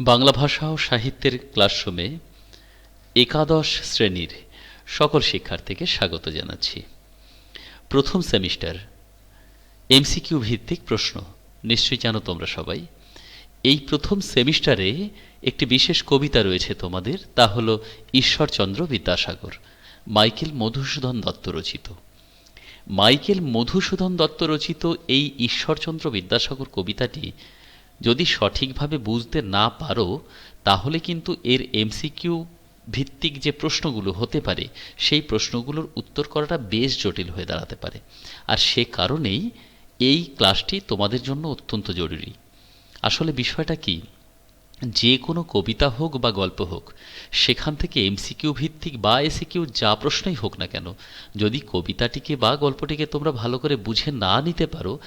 বাংলা ভাষা ও সাহিত্যের ক্লাসরুমে একাদশ শ্রেণির সকল শিক্ষার্থীকে স্বাগত জানাচ্ছি। প্রথম সেমিস্টার, এমসিকিউ ভিত্তিক প্রশ্ন। নিশ্চয়ই জানো তোমরা সবাই, এই প্রথম সেমিস্টারে একটি বিশেষ কবিতা রয়েছে তোমাদের, তা হল ঈশ্বরচন্দ্র বিদ্যাসাগর, মাইকেল মধুসূদন দত্ত রচিত। মাইকেল মধুসূদন দত্ত রচিত এই ঈশ্বরচন্দ্র বিদ্যাসাগর কবিতাটি যদি সঠিকভাবে বুঝতে না পারো, তাহলে কিন্তু এর এমসিকিউ ভিত্তিক যে প্রশ্নগুলো হতে পারে, সেই প্রশ্নগুলোর উত্তর করাটা বেশ জটিল হয়ে দাঁড়াতে পারে। আর সে কারণেই এই ক্লাসটি তোমাদের জন্য অত্যন্ত জরুরি। আসলে বিষয়টা কি? যে কোনো কবিতা হোক বা গল্প হোক, সেখান থেকে এমসিকিউ ভিত্তিক বা এসিকিউ যা প্রশ্নই হোক না কেন, যদি কবিতাটিকে বা গল্পটিকে তোমরা ভালো করে বুঝে না নিতে পারো,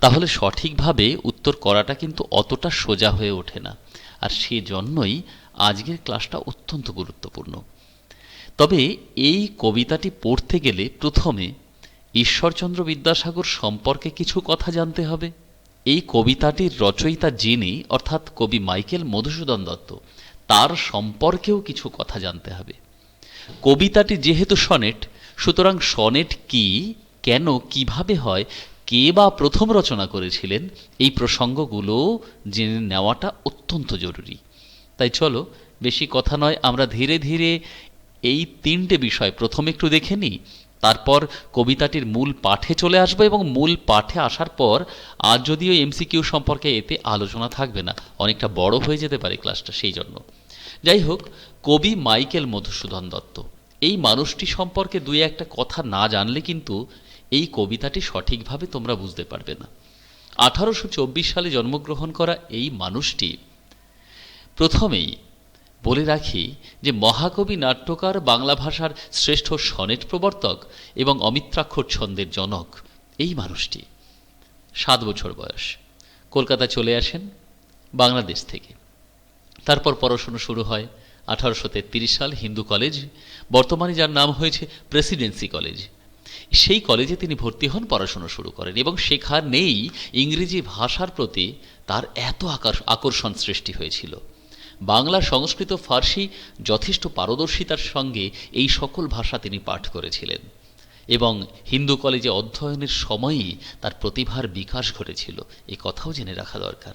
তাহলে সঠিকভাবে উত্তর করাটা কিন্তু অতটা সোজা হয়ে ওঠে না। আর সেজন্যই আজকের ক্লাসটা অত্যন্ত গুরুত্বপূর্ণ। তবে এই কবিতাটি পড়তে গেলে প্রথমে ঈশ্বরচন্দ্র বিদ্যাসাগর সম্পর্কে কিছু কথা জানতে হবে। এই কবিতাটির রচয়িতা যিনি, অর্থাৎ কবি মাইকেল মধুসূদন দত্ত, তার সম্পর্কেও কিছু কথা জানতে হবে। কবিতাটি যেহেতু সনেট, সুতরাং সনেট কি, কেন, কীভাবে হয়, কে বা প্রথম রচনা করেছিলেন, এই প্রসঙ্গগুলো জেনে নেওয়াটা অত্যন্ত জরুরি। তাই চলো, বেশি কথা নয়, আমরা ধীরে ধীরে এই তিনটে বিষয় প্রথম একটু দেখে নিই তারপর কবিতাটির মূল পাঠে চলে আসব এবং মূল পাঠে আসার পর আজ যদিও এমসিকিউ সম্পর্কে এতে আলোচনা থাকবে না, অনেকটা বড় হয়ে যেতে পারে ক্লাসটা সেই জন্য। যাই হোক, কবি মাইকেল মধুসূদন দত্ত। এই মানুষটি সম্পর্কে দুই একটা কথা না জানলে কিন্তু এই কবিতাটি সঠিকভাবে তোমরা বুঝতে পারবে না। আঠারোশো চব্বিশ সালে জন্মগ্রহণ করা এই মানুষটি প্রথমেই বলে রাখি যে মহাকবি নাট্যকার বাংলা ভাষার শ্রেষ্ঠ সনেট প্রবর্তক এবং অমিত্রাক্ষর ছন্দের জনক। এই মানুষটি। সাত বছর বয়স। কলকাতা চলে আসেন বাংলাদেশ থেকে। তারপর পড়াশুনো শুরু হয় আঠারোশো তেত্রিশ সাল হিন্দু কলেজ। বর্তমানে যার নাম হয়েছে প্রেসিডেন্সি কলেজ। সেই কলেজে তিনি ভর্তি হন, পড়াশুনো শুরু করেন এবং সেখানেই ইংরেজি ভাষার প্রতি তার এত আকর্ষণ সৃষ্টি হয়েছিল। বাংলা সংস্কৃত ফার্সি যথেষ্ট পারদর্শিতার সঙ্গে এই সকল ভাষা তিনি পাঠ করেছিলেন। এবং হিন্দু কলেজে অধ্যয়নের সময়ই তার প্রতিভার বিকাশ ঘটেছিল। এ কথাও জেনে রাখা দরকার।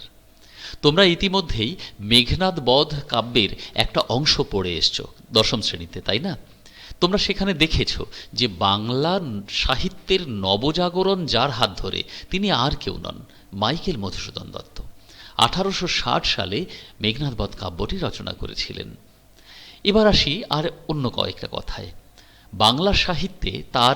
তোমরা ইতিমধ্যেই মেঘনাদ বধ কাব্যের একটা অংশ পড়ে এসছ, দশম শ্রেণীতে, তাই না? তোমরা সেখানে দেখেছ যে বাংলা সাহিত্যের নবজাগরণ যার হাত ধরে তিনি আর কেউ নন, মাইকেল মধুসূদন দত্ত। আঠারোশো ষাট সালে মেঘনাথবধ কাব্যটি রচনা করেছিলেন। এবার আসি আর অন্য কয়েকটা কথায়। বাংলা সাহিত্যে তার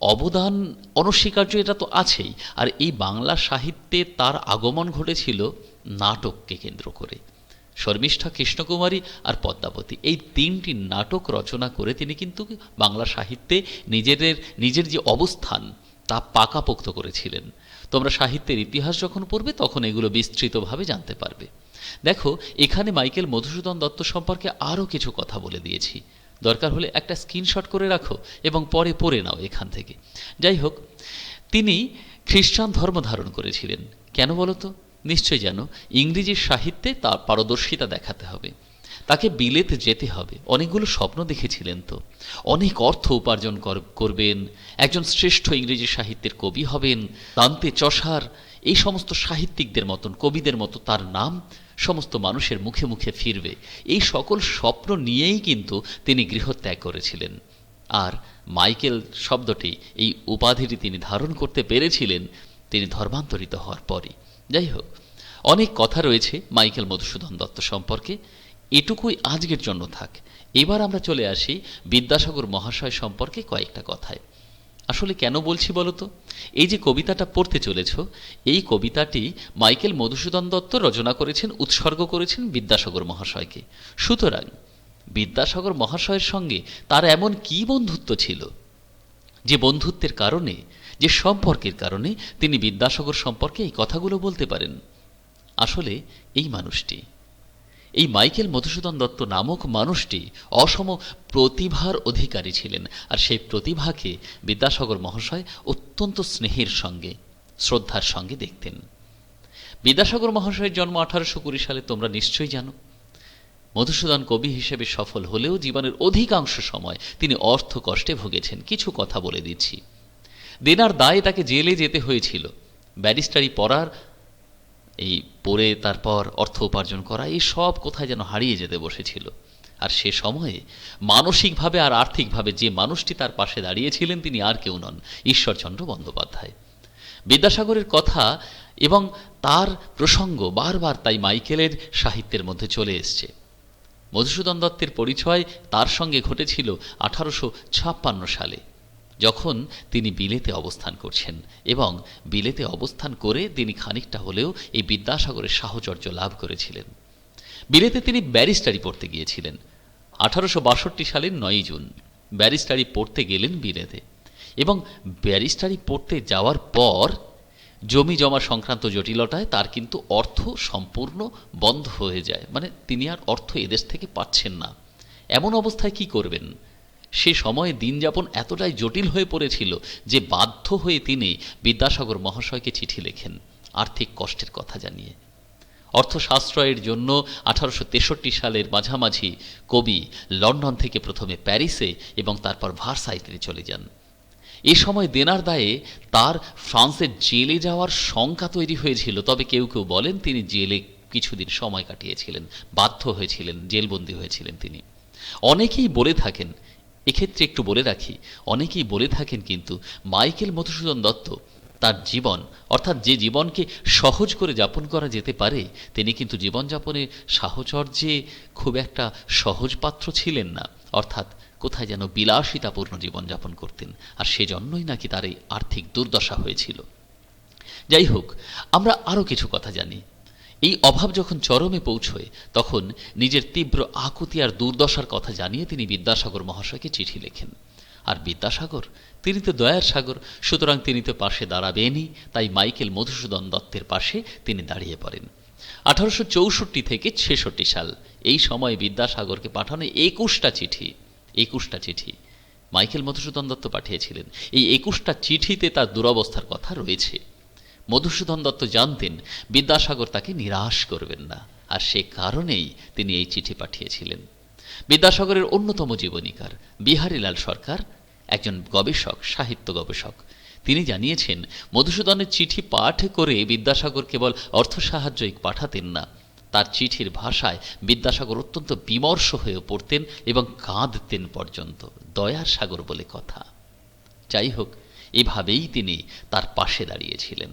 অবদান অনস্বীকার্য এটা তো আছেই। আর এই বাংলা সাহিত্যে তার আগমন ঘটেছিল নাটককে কেন্দ্র করে। শর্মিষ্ঠা কৃষ্ণকুমারী আর পদ্মাবতী এই তিনটি নাটক রচনা করে তিনি কিন্তু বাংলা সাহিত্যে নিজেদের, নিজের যে অবস্থান তা পাকাপোক্ত করেছিলেন। তোমরা সাহিত্যের ইতিহাস যখন পড়বে, তখন এগুলো বিস্তৃতভাবে জানতে পারবে। দেখো, এখানে মাইকেল মধুসূদন দত্ত সম্পর্কে আরও কিছু কথা বলে দিয়েছি। দরকার হলে একটা স্ক্রিনশট করে রাখো এবং পরে পড়ে নাও এখান থেকে। যাই হোক, তিনি খ্রিস্টান ধর্ম ধারণ করেছিলেন। কেন বলতো নিশ্চয় যেন ইংরেজি সাহিত্যে তার পারদর্শিতা দেখাতে হবে। তাকে বিলেতে যেতে হবে। অনেকগুলো স্বপ্ন দেখেছিলেন তো। অনেক অর্থ উপার্জন করবেন। একজন শ্রেষ্ঠ ইংরেজি সাহিত্যের কবি হবেন। দান্তে চষার এই সমস্ত সাহিত্যিকদের মতন, কবিদের মতো তার নাম সমস্ত মানুষের মুখে মুখে ফিরবে। এই সকল স্বপ্ন নিয়েই কিন্তু তিনি গৃহত্যাগ করেছিলেন। আর মাইকেল শব্দটি এই উপাধিটি তিনি ধারণ করতে পেরেছিলেন, তিনি ধর্মান্তরিত হওয়ার পরই। যাই হোক, অনেক কথা রয়েছে মাইকেল মধুসূদন দত্ত সম্পর্কে। এটুকুই আজকের জন্য থাক। এবার আমরা চলে আসি বিদ্যাসাগর মহাশয় সম্পর্কে কয়েকটা কথায়। আসলে কেন বলছি বলতো এই যে কবিতাটা পড়তে চলেছ, এই কবিতাটি মাইকেল মধুসূদন দত্ত রচনা করেছেন, উৎসর্গ করেছেন বিদ্যাসাগর মহাশয়কে। সুতরাং বিদ্যাসাগর মহাশয়ের সঙ্গে তার এমন কি বন্ধুত্ব ছিল? যে বন্ধুত্বের কারণে, যে সম্পর্কের কারণে তিনি বিদ্যাসাগর সম্পর্কে এই কথাগুলো বলতে পারেন। আসলে এই মানুষটি এই মাইকেল মধুসূদন দত্ত নামক মানুষটি অসম প্রতিভার অধিকারী ছিলেন, আর সেই প্রতিভাকে বিদ্যাসাগর মহাশয় অত্যন্ত স্নেহের সঙ্গে, শ্রদ্ধার সঙ্গে দেখতেন। বিদ্যাসাগর মহাশয়ের জন্ম আঠারোশো কুড়ি সালে তোমরা নিশ্চয়ই জানো। মধুসূদন কবি হিসেবে সফল হলেও জীবনের অধিকাংশ সময় তিনি অর্থ কষ্টে ভুগেছেন, কিছু কথা বলে দিচ্ছি। দেনার দায়ে তাকে জেলে যেতে হয়েছিল। ব্যারিস্টারি পড়ার এই পড়ে তারপর অর্থ উপার্জন করা, এই সব কোথায় যেন হারিয়ে যেতে বসেছিল। আর সে সময়ে মানসিকভাবে আর আর্থিকভাবে যে মানুষটি তার পাশে দাঁড়িয়েছিলেন তিনি আর কেউ নন, ঈশ্বরচন্দ্র বন্দ্যোপাধ্যায়। বিদ্যাসাগরের কথা এবং তার প্রসঙ্গ বারবার তাই মাইকেলের সাহিত্যের মধ্যে চলে এসছে। মধুসূদন দত্তের পরিচয় তার সঙ্গে ঘটেছিল আঠারোশো ছাপ্পান্ন সালে। যখন তিনি বিলেতে অবস্থান করছেন এবং বিলেতে অবস্থান করে তিনি খানিকটা হলেও এই বিদ্যাসাগরের সাহচর্য লাভ করেছিলেন। বিলেতে তিনি ব্যারিস্টারি পড়তে গিয়েছিলেন। আঠারোশো বাষট্টি সালের নয়ই জুন ব্যারিস্টারি পড়তে গেলেন বিলেতে এবং ব্যারিস্টারি পড়তে যাওয়ার পর জমি জমা সংক্রান্ত জটিলতায় তার কিন্তু অর্থ সম্পূর্ণ বন্ধ হয়ে যায়। মানে তিনি আর অর্থ এদেশ থেকে পাচ্ছেন না। এমন অবস্থায় কি করবেন? সে সময়ে দিনযাপন এতটাই জটিল হয়ে পড়েছিল যে বাধ্য হয়ে তিনি বিদ্যাসাগর মহাশয়কে চিঠি লেখেন, আর্থিক কষ্টের কথা জানিয়ে। অর্থশাস্ত্রয়ের জন্য আঠারোশো তেষট্টি সালের মাঝামাঝি কবি লন্ডন থেকে প্রথমে প্যারিসে এবং তারপর ভার্সাইতে চলে যান। এ সময় দেনার দায়ে তার ফ্রান্সের জেলে যাওয়ার শঙ্কা তৈরি হয়েছিল, তবে কেউ কেউ বলেন তিনি জেলে কিছুদিন সময় কাটিয়েছিলেন, বাধ্য হয়েছিলেন, জেলবন্দী হয়েছিলেন তিনি। অনেকেই বলে থাকেন এক্ষেত্রে একটু বলে রাখি, অনেকেই বলে থাকেন কিন্তু মাইকেল মধুসূদন দত্ত তার জীবন, অর্থাৎ যে জীবনকে সহজ করে যাপন করা যেতে পারে, তিনি কিন্তু জীবনযাপনে সাহচর্যে খুব একটা সহজ পাত্র ছিলেন না। অর্থাৎ কোথায় যেন বিলাসিতাপূর্ণ জীবনযাপন করতেন, আর সেজন্যই নাকি তার এই আর্থিক দুর্দশা হয়েছিল। যাই হোক, আমরা আরও কিছু কথা জানি। এই অভাব যখন চরমে পৌঁছয়, তখন নিজের তীব্র আকুতি আর দুর্দশার কথা জানিয়ে তিনি বিদ্যাসাগর মহাশয়কে চিঠি লেখেন। আর বিদ্যাসাগর? তিনি তো দয়ার সাগর, সুতরাং তিনি তো পাশে দাঁড়াবেনই, তাই মাইকেল মধুসূদন দত্তের পাশে তিনি দাঁড়িয়ে পড়েন। আঠারোশো চৌষট্টি থেকে ছেষট্টি সাল, এই সময় বিদ্যাসাগরকে পাঠানো একুশটা চিঠি। একুশটা চিঠি। মাইকেল মধুসূদন দত্ত পাঠিয়েছিলেন। এই একুশটা চিঠিতে তার দুরবস্থার কথা রয়েছে। মধুসূদন দত্ত জানতেন, বিদ্যাসাগর তাকে নিরাশ করবেন না। আর সে কারণেই তিনি এই চিঠি পাঠিয়েছিলেন। বিদ্যাসাগরের অন্যতম জীবনীকার, বিহারীলাল সরকার, একজন গবেষক, সাহিত্য গবেষক। তিনি জানিয়েছেন, মধুসূদনের চিঠি পাঠ করে বিদ্যাসাগর কেবল অর্থ সাহায্যই পাঠাতেন না। তার চিঠির ভাষায় বিদ্যাসাগর অত্যন্ত বিমর্ষ হয়ে পড়তেন এবং কাঁদতেন পর্যন্ত। দয়ার সাগর বলে কথা। যাই হোক, এভাবেই তিনি তার পাশে দাঁড়িয়েছিলেন।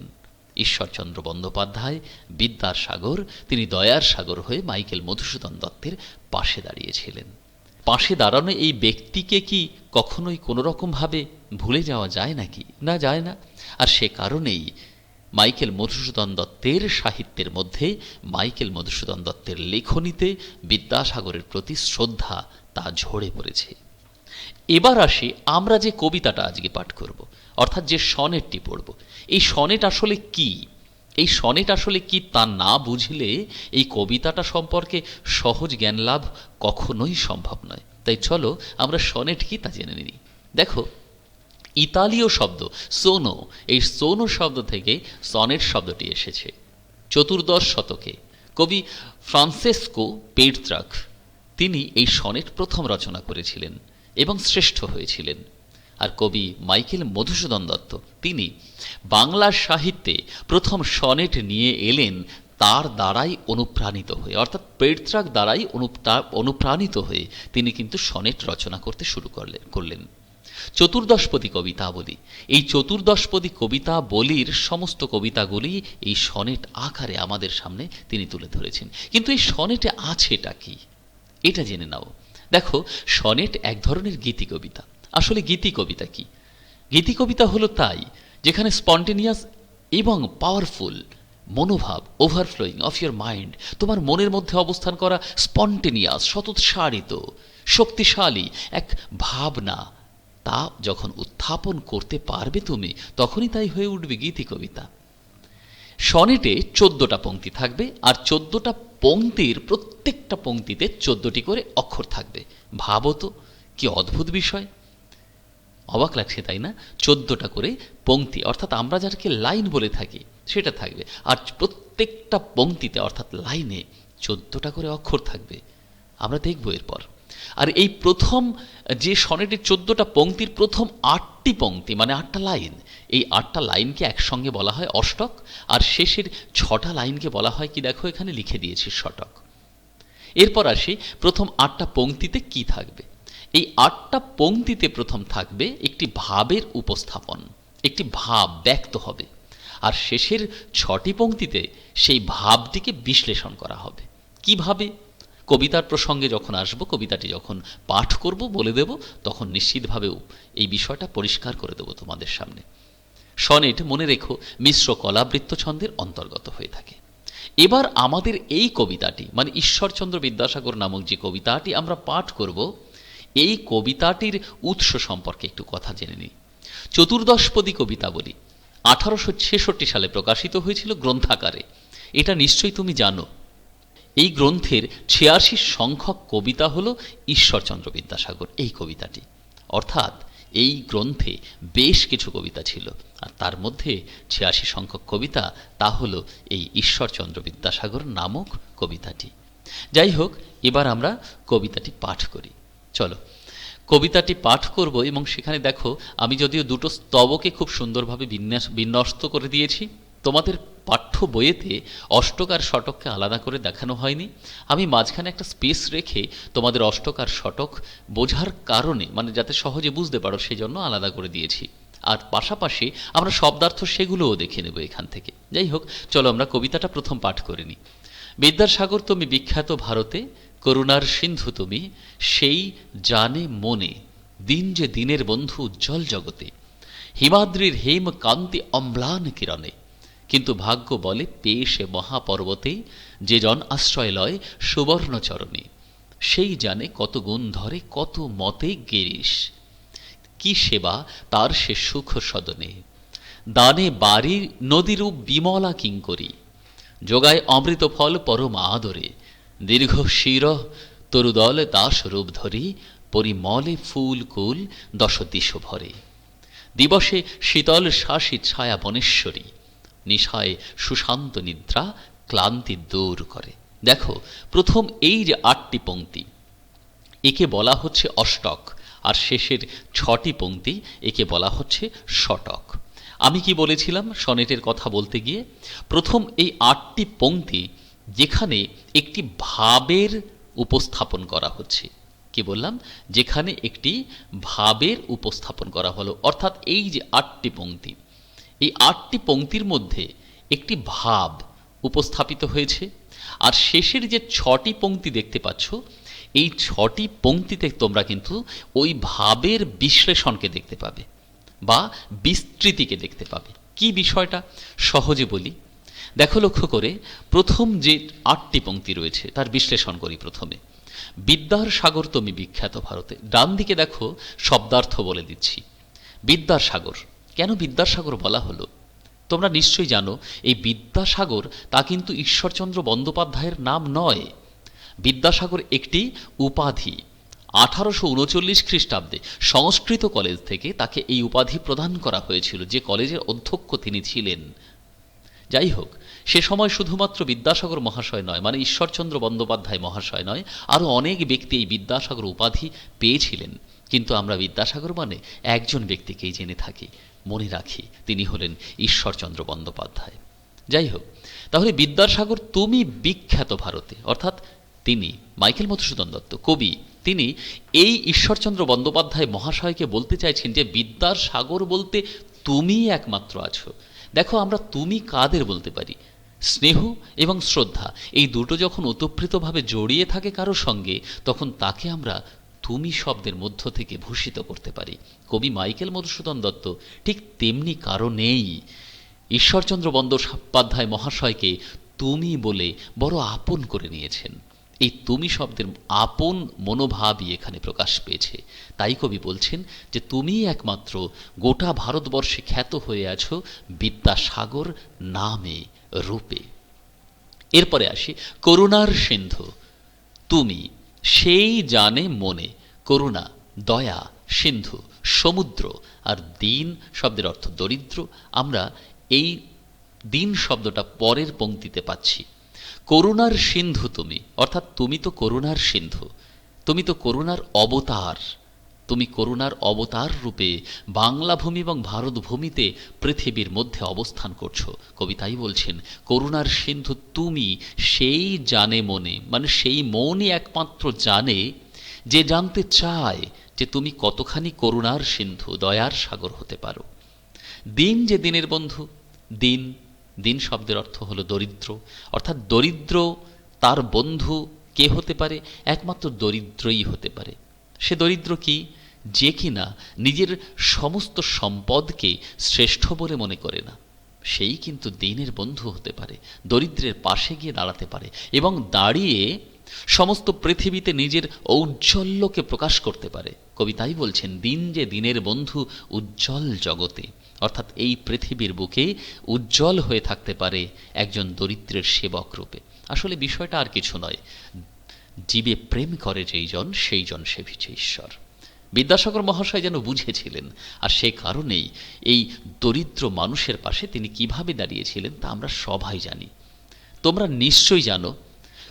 ঈশ্বরচন্দ্র বন্দ্যোপাধ্যায় বিদ্যার সাগর তিনি দয়ার সাগর হয়ে মাইকেল মধুসূদন দত্তের পাশে দাঁড়িয়েছিলেন। পাশে দাঁড়ানো এই ব্যক্তিকে কি কখনোই কোনোরকমভাবে ভুলে যাওয়া যায় নাকি? না, যায় না। আর সে কারণেই মাইকেল মধুসূদন দত্তের সাহিত্যের মধ্যে মাইকেল মধুসূদন দত্তের লেখনীতে বিদ্যাসাগরের প্রতি শ্রদ্ধা তা ঝরে পড়েছে। এবার আসি আমরা যে কবিতাটা আজকে পাঠ করব, অর্থাৎ যে সনেটটি পড়ব। এই সনেট আসলে কি? এই সনেট আসলে কি তা না বুঝলে এই কবিতাটা সম্পর্কে সহজ জ্ঞান লাভ কখনোই সম্ভব নয়। তাই চলো আমরা সনেট কি তা জেনে নিই। দেখো, ইতালীয় শব্দ, সোনো, এই সোনো শব্দ থেকে সনেট শব্দটি এসেছে। চতুর্দশ শতকে, কবি ফ্রান্সেসকো পেট্রাক, তিনি এই সনেট প্রথম রচনা করেছিলেন। এবং শ্রেষ্ঠ হয়েছিলেন। আর কবি মাইকেল মধুসূদন দত্ত, তিনি বাংলা সাহিত্যে প্রথম সনেট নিয়ে এলেন, তার দ্বারাই অনুপ্রাণিত হয়ে, অর্থাৎ পেট্রাক দ্বারাই অনুপ্রাণিত হয়ে তিনি কিন্তু সনেট রচনা করতে শুরু করলেন করলেন। চতুর্দশপদী কবিতা বলি এই চতুর্দশপদী কবিতা বলির সমস্ত কবিতাগুলি এই সনেট আকারে আমাদের সামনে তিনি তুলে ধরেছেন। কিন্তু এই সনেটে আছেটা কি? এটা জেনে নাও। দেখো, সনেট এক ধরনের গীতি কবিতা। আসলে গীতি কবিতা কি? গীতি কবিতা হলো তাই, যেখানে স্পন্টেনিয়াস এবং পাওয়ারফুল মনোভাব, ওভারফ্লোয়িং অফ ইয়োর মাইন্ড, তোমার মনের মধ্যে অবস্থান করা স্পন্টেনিয়াস সতোৎসারিত শক্তিশালী এক ভাবনা, তা যখন উত্থাপন করতে পারবে তুমি, তখনই তাই হয়ে উঠবে গীতি কবিতা। সনেটে চোদ্দটা পংক্তি থাকবে, আর চোদ্দটা পংক্তির প্রত্যেকটা পংক্তিতে চোদ্দটি করে অক্ষর থাকবে। ভাবো তো, কি অদ্ভুত বিষয়। অবাক লাগছে, তাই না? চোদ্দটা করে পংক্তি অর্থাৎ আমরা যাকে লাইন বলে থাকি, সেটা থাকবে। আর প্রত্যেকটা পংক্তিতে অর্থাৎ লাইনে, চোদ্দটা করে অক্ষর থাকবে। আমরা দেখব এরপর। আর এই প্রথম, যে সনেটের চোদ্দটা পংক্তির প্রথম আটটি পংক্তি মানে আটটা লাইন, এই আটটা লাইনকে একসঙ্গে বলা হয় অষ্টক, আর শেষের ছটা লাইনকে বলা হয় কি দেখো, এখানে লিখে দিয়েছি শটক এরপর আসি প্রথম আটটা পংক্তিতে কি থাকবে? এই আটটা পংক্তিতে প্রথম থাকবে একটি ভাবের উপস্থাপন, একটি ভাব ব্যক্ত হবে, আর শেষের ছটি পংক্তিতে সেই ভাবটিকে বিশ্লেষণ করা হবে। কীভাবে? কবিতার প্রসঙ্গে যখন আসব, কবিতাটি যখন পাঠ করব, বলে দেব, তখন নিশ্চিতভাবেও এই বিষয়টা পরিষ্কার করে দেব তোমাদের সামনে। সনেট, মনে রেখো, মিশ্র কলাবৃত্ত ছন্দের অন্তর্গত হয়ে থাকে। এবার আমাদের এই কবিতাটি মানে ঈশ্বরচন্দ্র বিদ্যাসাগর নামক যে কবিতাটি আমরা পাঠ করব, এই কবিতাটির উৎস সম্পর্কে একটু কথা জেনে নিই। চতুর্দশপদী কবিতা বলি। আঠারোশো ছেষট্টি সালে প্রকাশিত হয়েছিল গ্রন্থাকারে। এটা নিশ্চয়ই তুমি জানো। এই গ্রন্থের ছিয়াশি সংখ্যক কবিতা হল ঈশ্বরচন্দ্র বিদ্যাসাগর, এই কবিতাটি। অর্থাৎ এই গ্রন্থে বেশ কিছু কবিতা ছিল, আর তার মধ্যে ছিয়াশি সংখ্যক কবিতা তা হল এই ঈশ্বরচন্দ্র বিদ্যাসাগর নামক কবিতাটি। যাই হোক, এবার আমরা কবিতাটি পাঠ করি। চলো, কবিতাটি পাঠ করব এবং সেখানে দেখো, আমি যদিও দুটো স্তবকে খুব সুন্দরভাবে বিন্যাস বিন্যস্ত করে দিয়েছি তোমাদের পাঠ্য বইয়েতে অষ্টক আর শটককে আলাদা করে দেখানো হয়নি। আমি মাঝখানে একটা স্পেস রেখে তোমাদের অষ্টক আর শটক বোঝার কারণে মানে যাতে সহজে বুঝতে পারো সেই জন্য আলাদা করে দিয়েছি। আর পাশাপাশি আমরা শব্দার্থ সেগুলোও দেখে নেব এখান থেকে। যাই হোক, চলো আমরা কবিতাটা প্রথম পাঠ করে নিই। বিদ্যাসাগর তুমি বিখ্যাত ভারতে, করুণার সিন্ধু তুমি, সেই জানে মনে, দিন যে দিনের বন্ধু উজ্জ্বল জগতে। হিমাদ্রির হেম কান্তি অম্লান কিরণে কিন্তু ভাগ্য বলে পেয়ে সে মহাপর্বতে যে জন আশ্রয় লয় সুবর্ণচরণে, সেই জানে কত গুণ ধরে কত মতে গেরিস কি সেবা তার সে সুখ সদনে। দানে বাড়ির নদীরূপ বিমলা কিঙ্করি, যোগায় অমৃত ফল পরম আদরে। দীর্ঘ শির তরুদল দাস রূপ ধরি, পরিমলে ফুল কুল দশ দিশ ভরে দিবসে শীতল শাসী ছায়া বনেশ্বরী নিশায় সুশান্ত নিদ্রা ক্লান্তি দূর করে। দেখো, প্রথম এই যে আটটি পংক্তি একে বলা হচ্ছে অষ্টক, আর শেষের ছটি পংক্তি একে বলা হচ্ছে শটক আমি কি বলেছিলাম সনেটের কথা বলতে গিয়ে? প্রথম এই আটটি পংক্তি যেখানে একটি ভাবের উপস্থাপন করা হচ্ছে। কি বললাম? যেখানে একটি ভাবের উপস্থাপন করা হলো। অর্থাৎ এই যে আটটি পংক্তি এই আটটি পংক্তির মধ্যে একটি ভাব উপস্থাপিত হয়েছে। আর শেষের যে ছটি পংক্তি দেখতে পাচ্ছ, এই ছটি পংক্তিতে তোমরা কিন্তু ওই ভাবের বিশ্লেষণকে দেখতে পাবে বা বিস্তৃতিকে দেখতে পাবে। কি বিষয়টা? সহজে বলি। দেখো লক্ষ্য করে, প্রথম যে আটটি পংক্তি রয়েছে, তার বিশ্লেষণ করি প্রথমে। বিদ্যার সাগর তুমি বিখ্যাত ভারতে। ডান দিকে দেখো, শব্দার্থ বলে দিচ্ছি। বিদ্যার সাগর। কেন বিদ্যাসাগর বলা হলো? তোমরা নিশ্চয়ই জানো, এই বিদ্যাসাগর তা কিন্তু ঈশ্বরচন্দ্র বন্দ্যোপাধ্যায়ের নাম নয়। বিদ্যাসাগর একটি উপাধি। আঠারোশো উনচল্লিশ খ্রিস্টাব্দে সংস্কৃত কলেজ থেকে তাকে এই উপাধি প্রদান করা হয়েছিল, যে কলেজের অধ্যক্ষ তিনি ছিলেন। যাই হোক, সে সময় শুধুমাত্র বিদ্যাসাগর মহাশয় নয় মানে ঈশ্বরচন্দ্র বন্দ্যোপাধ্যায় মহাশয় নয় আরও অনেক ব্যক্তি এই বিদ্যাসাগর উপাধি পেয়েছিলেন। কিন্তু আমরা বিদ্যাসাগর মানে একজন ব্যক্তিকেই জেনে থাকি। মনে রাখি, তিনি হলেন ঈশ্বরচন্দ্র বন্দ্যোপাধ্যায়। যাই হোক, তাহলে বিদ্যাসাগর, তুমি বিখ্যাত ভারতে, অর্থাৎ তিনি মাইকেল মধুসূদন দত্ত, কবি, তিনি এই ঈশ্বরচন্দ্র বন্দ্যোপাধ্যায় মহাশয়কে বলতে চাইছেন যে বিদ্যার সাগর বলতে তুমি একমাত্র আছো। দেখো, আমরা তুমি কাদের বলতে পারি? স্নেহ এবং শ্রদ্ধা, এই দুটো যখন ওতপ্রোতভাবে জড়িয়ে থাকে কারও সঙ্গে, তখন তাকে আমরা তুমি শব্দের মধ্য থেকে ভূষিত করতে পারি। কবি মাইকেল মধুসূদন দত্ত ঠিক তেমনি কারণেই ঈশ্বরচন্দ্র বন্দ্যোপাধ্যায় মহাশয়কে তুমি বলে বড় আপন করে নিয়েছেন। এই তুমি শব্দের আপন মনোভাবই এখানে প্রকাশ পেয়েছে। তাই কবি বলছেন যে, তুমি একমাত্র গোটা ভারতবর্ষে খ্যাত হয়ে আছো বিদ্যাসাগর নামে, রূপে। এরপরে আসি, করুণার সিন্ধু, তুমি সেই জানে মনে, করুণা, দয়া, সিন্ধু, সমুদ্র আর দিন শব্দের অর্থ দরিদ্র। আমরা এই দিন শব্দটা পরের পংক্তিতে পাচ্ছি। করুণার সিন্ধু তুমি, অর্থাৎ তুমি তো করুণার সিন্ধু, তুমি তো করুণার অবতার। তুমি করুণার অবতার রূপে বাংলা ভূমি এবং ভারত ভূমিতে পৃথিবীর মধ্যে অবস্থান করছ। কবিতাই বলছেন, করুণার সিন্ধু তুমি সেই জানে মনে মানে সেই মনই একমাত্র জানে যে জানতে চায় যে তুমি কতখানি করুণার সিন্ধু, দয়ার সাগর হতে পারো। দিন যে দিনের বন্ধু, দিন দিন শব্দের অর্থ হলো দরিদ্র। অর্থাৎ দরিদ্র তার বন্ধু কে হতে পারে? একমাত্র দরিদ্রই হতে পারে। সে দরিদ্র কি? যে কিনা নিজের সমস্ত সম্পদকে শ্রেষ্ঠ বলে মনে করে না। সেই কিন্তু দিনের বন্ধু হতে পারে, দরিদ্রের পাশে গিয়ে দাঁড়াতে পারে এবং দাঁড়িয়ে সমস্ত পৃথিবীতে নিজের ঔজ্জ্বল্যকে প্রকাশ করতে পারে। কবিতাই বলছেন, দিন যে দিনের বন্ধু উজ্জ্বল জগতে। অর্থাৎ এই পৃথিবীর বুকে উজ্জ্বল হয়ে থাকতে পারে একজন দরিদ্রের সেবক রূপে। আসলে বিষয়টা আর কিছু নয়। জীবে প্রেম করে যেই জন, সেই জন সেভিছে ঈশ্বর। বিদ্যাসাগর মহাশয় যেন বুঝেছিলেন, আর সে কারণেই এই দরিদ্র মানুষের পাশে তিনি কীভাবে দাঁড়িয়েছিলেন তা আমরা সবাই জানি। তোমরা নিশ্চয়ই জানো,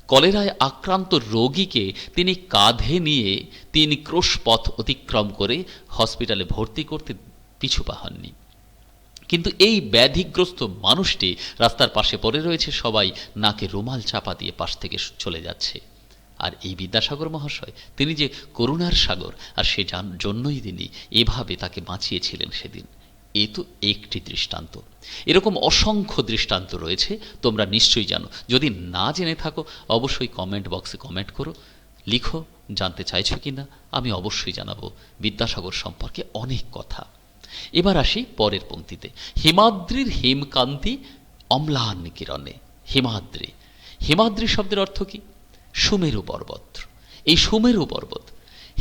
কলেরায় আক্রান্ত রোগীকে তিনি কাঁধে নিয়ে তিন ক্রোশ পথ অতিক্রম করে হসপিটালে ভর্তি করতে পিছু পাহাননি কিন্তু এই ব্যাধিগ্রস্ত মানুষটি রাস্তার পাশে পড়ে রয়েছে, সবাই নাকে রুমাল চাপা দিয়ে পাশ থেকে চলে যাচ্ছে। আর এই বিদ্যাসাগর মহাশয়, তিনি যে করুণার সাগর আর সে জন্যই তিনি এভাবে তাকে বাঁচিয়েছিলেন সেদিন। এ তো একটি দৃষ্টান্ত। এরকম অসংখ্য দৃষ্টান্ত রয়েছে, তোমরা নিশ্চয়ই জানো। যদি না জেনে থাকো, অবশ্যই কমেন্ট বক্সে কমেন্ট করো। লিখো, জানতে চাইছো কি না আমি অবশ্যই জানাব। বিদ্যাসাগর সম্পর্কে অনেক কথা। এবার আসি পরের পঙ্ক্তিতে। হিমাদ্রির হেমকান্তি অম্লান কিরণে। হিমাদ্রি। হিমাদ্রি শব্দের অর্থ কি? সুমেরু পর্বত। এই সুমেরু পর্বত,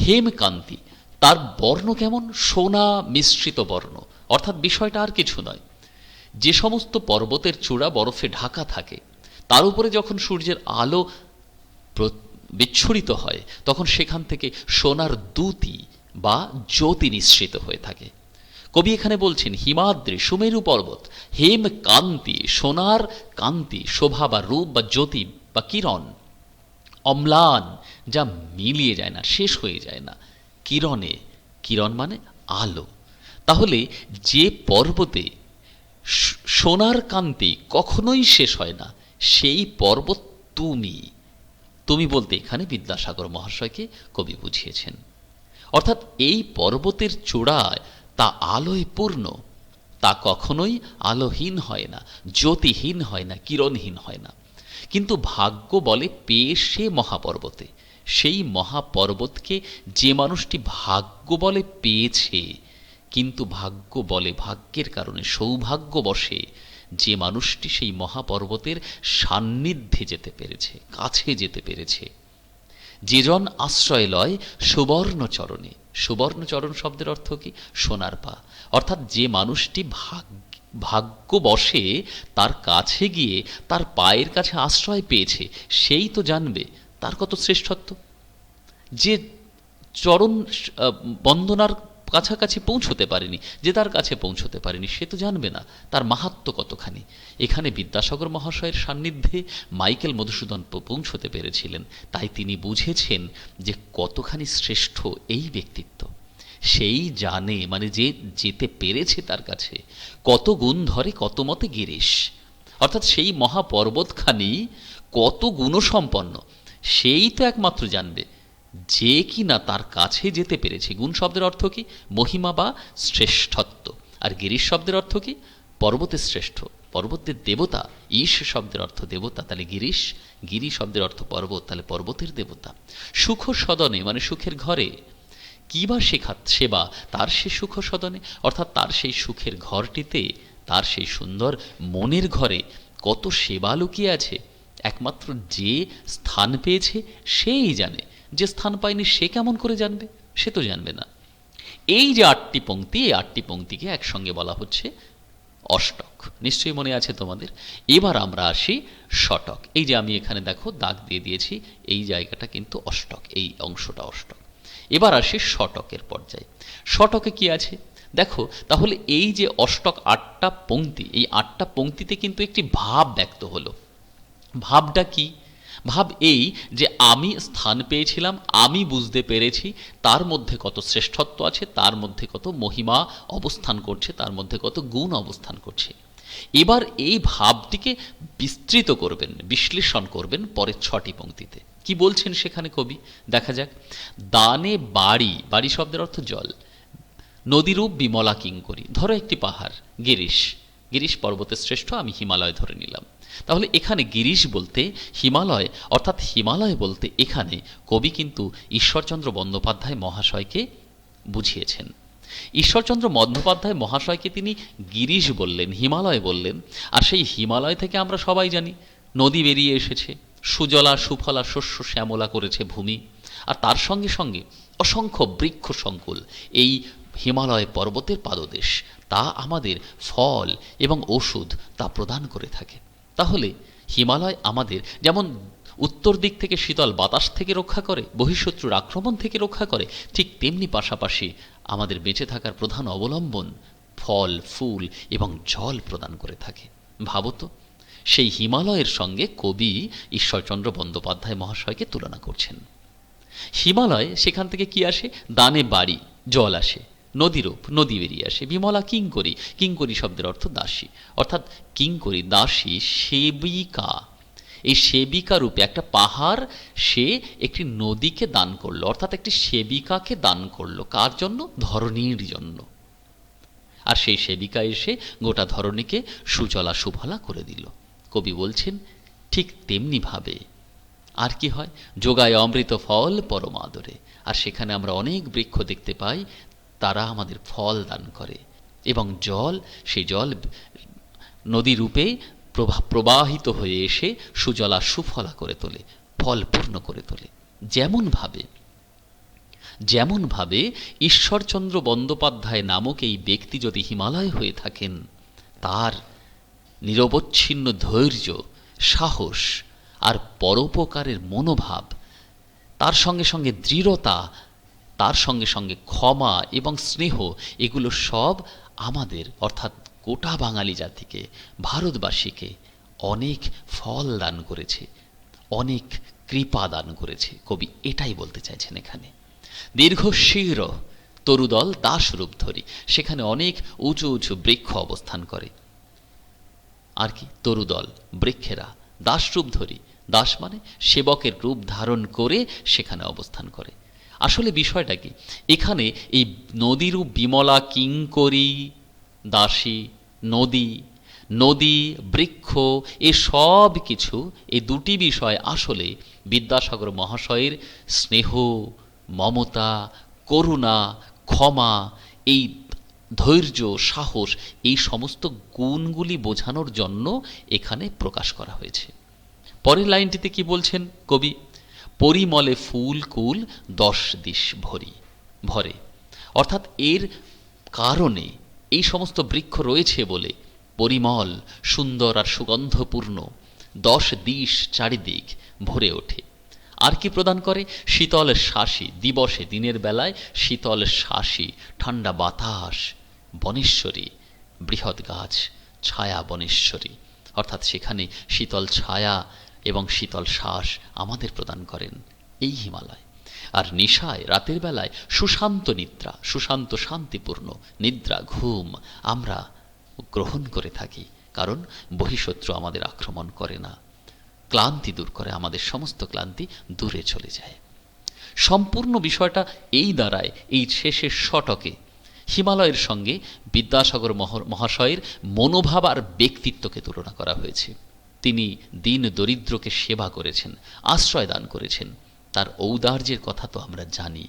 হেমকান্তি, তার বর্ণ কেমন? সোনা মিশ্রিত বর্ণ। অর্থাৎ বিষয়টা আর কিছু নয়। যে সমস্ত পর্বতের চূড়া বরফে ঢাকা থাকে, তার উপরে যখন সূর্যের আলো বিচ্ছুরিত হয়, তখন সেখান থেকে সোনার দুতি বা জ্যোতি নিঃসৃত হয়ে থাকে। কবি এখানে বলছেন, হিমাদ্রি, সুমেরু পর্বত হেম কান্তি সোনার কান্তি, শোভা বা রূপ বা জ্যোতি বা কিরণ অম্লান, যা মিলিয়ে যায় না, শেষ হয়ে যায় না। কিরণে, কিরণ মানে আলো। তাহলে যে পর্বতে সোনার কান্তি কখনোই শেষ হয় না, সেই পর্বত তুমি। তুমি বলতে এখানে বিদ্যাসাগর মহাশয়কে কবি বুঝিয়েছেন। অর্থাৎ এই পর্বতের চূড়ায় তা আলোয় পূর্ণ, তা কখনোই আলোহীন হয় না, জ্যোতিহীন হয় না, কিরণহীন হয় না। কিন্তু ভাগ্য বলে পেয়ে সে মহাপর্বতে। সেই মহাপর্বতকে যে মানুষটি ভাগ্য বলে পেয়েছে, কিন্তু ভাগ্য বলে ভাগ্যের কারণে সৌভাগ্য বসে, যে মানুষটি সেই মহাপর্বতের সান্নিধ্যে যেতে পেরেছে, কাছে যেতে পেরেছে। যেজন আশ্রয় লয় সুবর্ণচরণে। সুবর্ণচরণ শব্দের অর্থ কি? সোনার পা। অর্থাৎ যে মানুষটি ভাগ্য ভাগ্য বসে তার কাছে গিয়ে তার পায়ের কাছে আশ্রয় পেয়েছে, সেই তো জানবে তার কত শ্রেষ্ঠত্ব। যে চরণ বন্দনার কাছাকাছি পৌঁছতে পারেনি, যে তার কাছে পৌঁছতে পারেনি, সে তো জানবে না তার মাহাত্ম কতখানি। এখানে বিদ্যাসাগর মহাশয়ের সান্নিধ্যে মাইকেল মধুসূদন পৌঁছতে পেরেছিলেন। তাই তিনি বুঝেছেন যে কতখানি শ্রেষ্ঠ এই ব্যক্তিত্ব। সেই জানে মানে যে যেতে পেরেছে তার কাছে, কত গুণ ধরে কত মতে গিরিশ। অর্থাৎ সেই মহাপর্বতখানি কত গুণসম্পন্ন, সেই তো একমাত্র জানবে, যে কি না তার কাছে যেতে পেরেছে। গুণ শব্দের অর্থ কি? মহিমা বা শ্রেষ্ঠত্ব। আর গিরিশ শব্দের অর্থ কি? পর্বতের শ্রেষ্ঠ, পর্বতের দেবতা। ঈশ শব্দের অর্থ দেবতা, তাহলে গিরিশ। গিরি শব্দের অর্থ পর্বত, তাহলে পর্বতের দেবতা। সুখ সদনে মানে সুখের ঘরে কি বা শেখা সেবা? তার সে সুখ সদনে অর্থাৎ তার সেই সুখের ঘরটিতে, তার সেই সুন্দর মনের ঘরে কত সেবা লুকিয়ে আছে? একমাত্র যে স্থান পেয়েছে, সেই জানে। যে স্থান পায়নি, সে কেমন করে জানবে? সে তো জানবে না। এই যে আটটি পংক্তি এই আটটি পংক্তিকে একসঙ্গে বলা হচ্ছে অষ্টক। নিশ্চয়ই মনে আছে তোমাদের? এবার আমরা আসি শটক এই যে আমি এখানে দেখো, দাগ দিয়ে দিয়েছি, এই জায়গাটা কিন্তু অষ্টক, এই অংশটা অষ্টক। এবার আসি শটকের পর্যায়ে। শটকে কি আছে? দেখো, তাহলে এই যে অষ্টক আটটা পংক্তি এই আটটা পংক্তিতে কিন্তু একটি ভাব ব্যক্ত হলো। ভাবটা কি? ভাব এই যে আমি স্থান পেয়েছিলাম, আমি বুঝতে পেরেছি, তার মধ্যে কত শ্রেষ্ঠত্ব আছে, তার মধ্যে কত মহিমা অবস্থান করছে, তার মধ্যে কত গুণ অবস্থান করছে। এবার এই ভাবটিকে বিস্তৃত করবেন, বিশ্লেষণ করবেন পরের ছটি পংক্তিতে কি বলছেন সেখানে কবি? দেখা যাক। দানে বাড়ি বাড়ি শব্দের অর্থ জল। নদীরূপ বিমলা কিঙ্করি। ধরো একটি পাহাড়, গিরিশ। গিরিশ পর্বতের শ্রেষ্ঠ, আমি হিমালয় ধরে নিলাম। তাহলে এখানে গিরিশ বলতে হিমালয়, অর্থাৎ হিমালয় বলতে এখানে কবি কিন্তু ঈশ্বরচন্দ্র বন্দ্যোপাধ্যায় মহাশয়কে বুঝিয়েছেন। ঈশ্বরচন্দ্র বন্দ্যোপাধ্যায় মহাশয়কে তিনি গিরিশ বললেন, হিমালয় বললেন। আর সেই হিমালয় থেকে আমরা সবাই জানি, নদী বেরিয়ে এসেছে। সুজলা সুফলা শস্য শ্যামলা করেছে ভূমি। আর তার সঙ্গে সঙ্গে অসংখ্য বৃক্ষ সংকুল, এই হিমালয় পর্বতের পাদদেশ। তা আমাদের ফল এবং ওষুধ তা প্রদান করে থাকে। তাহলে হিমালয় আমাদের যেমন উত্তর দিক থেকে শীতল বাতাস থেকে রক্ষা করে, বহিঃশত্রুর আক্রমণ থেকে রক্ষা করে, ঠিক তেমনি পাশাপাশি আমাদের বেঁচে থাকার প্রধান অবলম্বন ফল, ফুল এবং জল প্রদান করে থাকে। ভাবত সেই হিমালয়ের সঙ্গে কবি ঈশ্বরচন্দ্র বন্দ্যোপাধ্যায় মহাশয়কে তুলনা করছেন। হিমালয় সেখান থেকে কি আসে? দানে বাড়ি, জল আসে, নদীরূপ, নদী বেরিয়ে আসে, বিমলা কিঙ্করি কিঙ্করি শব্দের অর্থ দাসী। অর্থাৎ কিঙ্করি, দাসী, সেবিকা। এই সেবিকা রূপে একটা পাহাড়, সে একটি নদীকে দান করল, অর্থাৎ একটি সেবিকাকে দান করল। কার জন্য? ধরণীর জন্য। আর সেই সেবিকা এসে গোটা ধরণীকে সুজলা সুফলা করে দিল। কবি বলছেন, ঠিক তেমনিভাবে আর কি হয়? যোগায় অমৃত ফল পরমাদরে আর সেখানে আমরা অনেক বৃক্ষ দেখতে পাই, তারা আমাদের ফল দান করে। এবং জল, সেই জল নদী রূপে প্রবাহিত হয়ে এসে সুজলা সুফলা করে তোলে, ফল পূর্ণ করে তোলে। যেমনভাবে যেমনভাবে ঈশ্বরচন্দ্র বন্দ্যোপাধ্যায় নামক এই ব্যক্তি যদি হিমালয় হয়ে থাকেন, তার নিরবচ্ছিন্ন ধৈর্য, সাহস আর পরোপকারের মনোভাব, তার সঙ্গে সঙ্গে দৃঢ়তা, তার সঙ্গে সঙ্গে ক্ষমা এবং স্নেহ, এগুলো সব আমাদের, অর্থাৎ গোটা বাঙালি জাতিকে, ভারতবাসীকে অনেক ফল দান করেছে, অনেক কৃপা দান করেছে। কবি এটাই বলতে চাইছেন এখানে। দীর্ঘ শির, তরুদল দাস রূপ ধরি, সেখানে অনেক উঁচু উঁচু বৃক্ষ অবস্থান করে। আর কি, তরুদল, বৃক্ষেরা দাসরূপ ধরি দাস মানে সেবকের রূপ ধারণ করে সেখানে অবস্থান করে। আসলে বিষয়টা কি, এখানে এই নদীরূপ বিমলা, কিঙ্করি, দাসী, নদী নদী, বৃক্ষ, এ সব কিছু, এই দুটি বিষয় আসলে বিদ্যাসাগর মহাশয়ের স্নেহ, মমতা, করুণা, ক্ষমা, এই ধৈর্য, সাহস এই সমস্ত গুণগুলি বোঝানোর জন্য এখানে প্রকাশ করা হয়েছে। পরের লাইনটিতে কি বলছেন কবি? পরিমলে ফুল কুল দশ দিশ ভরি, ভরে। অর্থাৎ এর কারণে এই সমস্ত বৃক্ষ রয়েছে বলে পরিমল সুন্দর আর সুগন্ধপূর্ণ দশ দিশ চারিদিক ভরে ওঠে। আর কি প্রদান করে? শীতল শ্বাসী দিবসে দিনের বেলায় শীতল শ্বাসী ঠান্ডা বাতাস, বনেশ্বরী, বৃহৎ গাছ, ছায়া বনেশ্বরী। অর্থাৎ সেখানে শীতল ছায়া এবং শীতল শ্বাস আমাদের প্রদান করেন এই হিমালয়। আর নিশায় রাতের বেলায় সুশান্ত নিদ্রা, সুশান্ত শান্তিপূর্ণ নিদ্রা, ঘুম আমরা গ্রহণ করে থাকি। কারণ বহিঃশত্রু আমাদের আক্রমণ করে না। ক্লান্তি দূর করে, আমাদের সমস্ত ক্লান্তি দূরে চলে যায়। সম্পূর্ণ বিষয়টা এই দ্বারায়, এই শেষের শটকে। হিমালয়ের সঙ্গে বিদ্যাসাগর মহাশয়ের মনোভাব আর ব্যক্তিত্বকে তুলনা করা হয়েছে। তিনি দিন দরিদ্রকে সেবা করেছেন, আশ্রয় দান করেছেন। তার ঔদার্যের কথা তো আমরা জানি।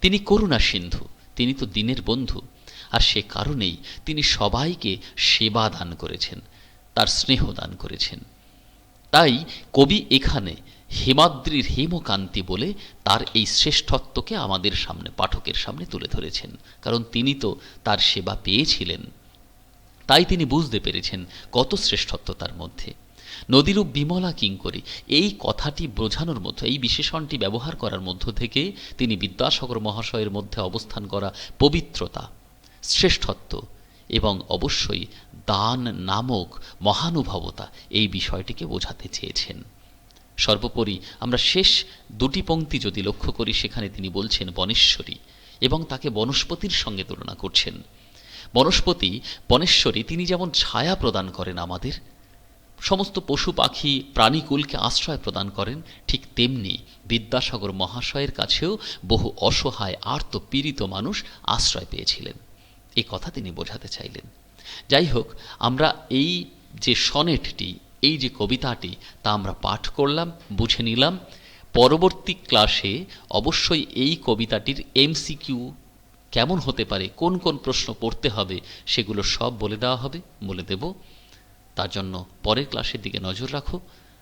তিনি করুণা সিন্ধু, তিনি তো দিনের বন্ধু। আর সে কারণেই তিনি সবাইকে সেবা দান করেছেন, তার স্নেহ দান করেছেন। তাই কবি এখানে হেমাদ্রির হেমকান্তি বলে তার এই শ্রেষ্ঠত্বকে আমাদের সামনে, পাঠকের সামনে তুলে ধরেছেন। কারণ তিনি তো তার সেবা পেয়েছিলেন। তাই তিনি বুঝতে পেরেছেন কত শ্রেষ্ঠত্ব তার মধ্যে। নদীরূপ বিমলা কিঙ্করি এই কথাটি বোঝানোর মধ্যে, এই বিশেষণটি ব্যবহার করার মধ্য থেকে তিনি বিদ্যাসাগর মহাশয়ের মধ্যে অবস্থান করা পবিত্রতা, শ্রেষ্ঠত্ব এবং অবশ্যই দান নামক মহানুভবতা এই বিষয়টিকে বোঝাতে চেয়েছেন। সর্বোপরি আমরা শেষ দুটি পংক্তি যদি লক্ষ্য করি, সেখানে তিনি বলছেন বনেশ্বরী এবং তাকে বনস্পতির সঙ্গে তুলনা করছেন। বনস্পতি, বনেশ্বরী, তিনি যেমন ছায়া প্রদান করেন আমাদের, সমস্ত পশু পাখি, প্রাণীকুলকে আশ্রয় প্রদান করেন, ঠিক তেমনি বিদ্যাসাগর মহাশয়ের কাছেও বহু অসহায় আর্ত পীড়িত মানুষ আশ্রয় পেয়েছিলেন। এই কথা তিনি বোঝাতে চাইলেন। যাই হোক, আমরা এই যে সনেটটি, এই যে কবিতাটি, তা আমরা পাঠ করলাম, বুঝে নিলাম। পরবর্তী ক্লাসে অবশ্যই এই কবিতাটির এমসিকিউ কেমন হতে পারে, কোন কোন প্রশ্ন পড়তে হবে, সেগুলো সব বলে দেওয়া হবে, বলে দেব। তার জন্য পরের ক্লাসের দিকে নজর রাখো।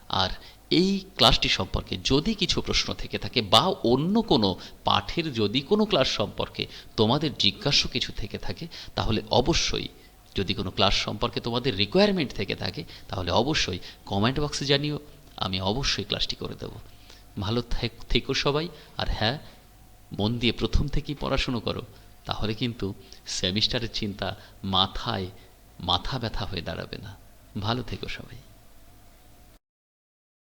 আর এই ক্লাসটি সম্পর্কে যদি কিছু প্রশ্ন থেকে থাকে বা অন্য কোনো পাঠের যদি কোনো ক্লাস সম্পর্কে তোমাদের জিজ্ঞাসা কিছু থেকে থাকে, তাহলে অবশ্যই যদি কোনো ক্লাস সম্পর্কে তোমাদের রিকোয়ারমেন্ট থেকে থাকে, তাহলে অবশ্যই কমেন্ট বক্সে জানিও, আমি অবশ্যই ক্লাসটি করে দেব। ভালো থেক- সবাই, আর হ্যাঁ মন দিয়ে প্রথম থেকেই পড়াশুনো করো, তাহলে কিন্তু সেমিস্টারের চিন্তা মাথায়, মাথা ব্যথা হয়ে দাঁড়াবে না। ভালো থেকো সবাই।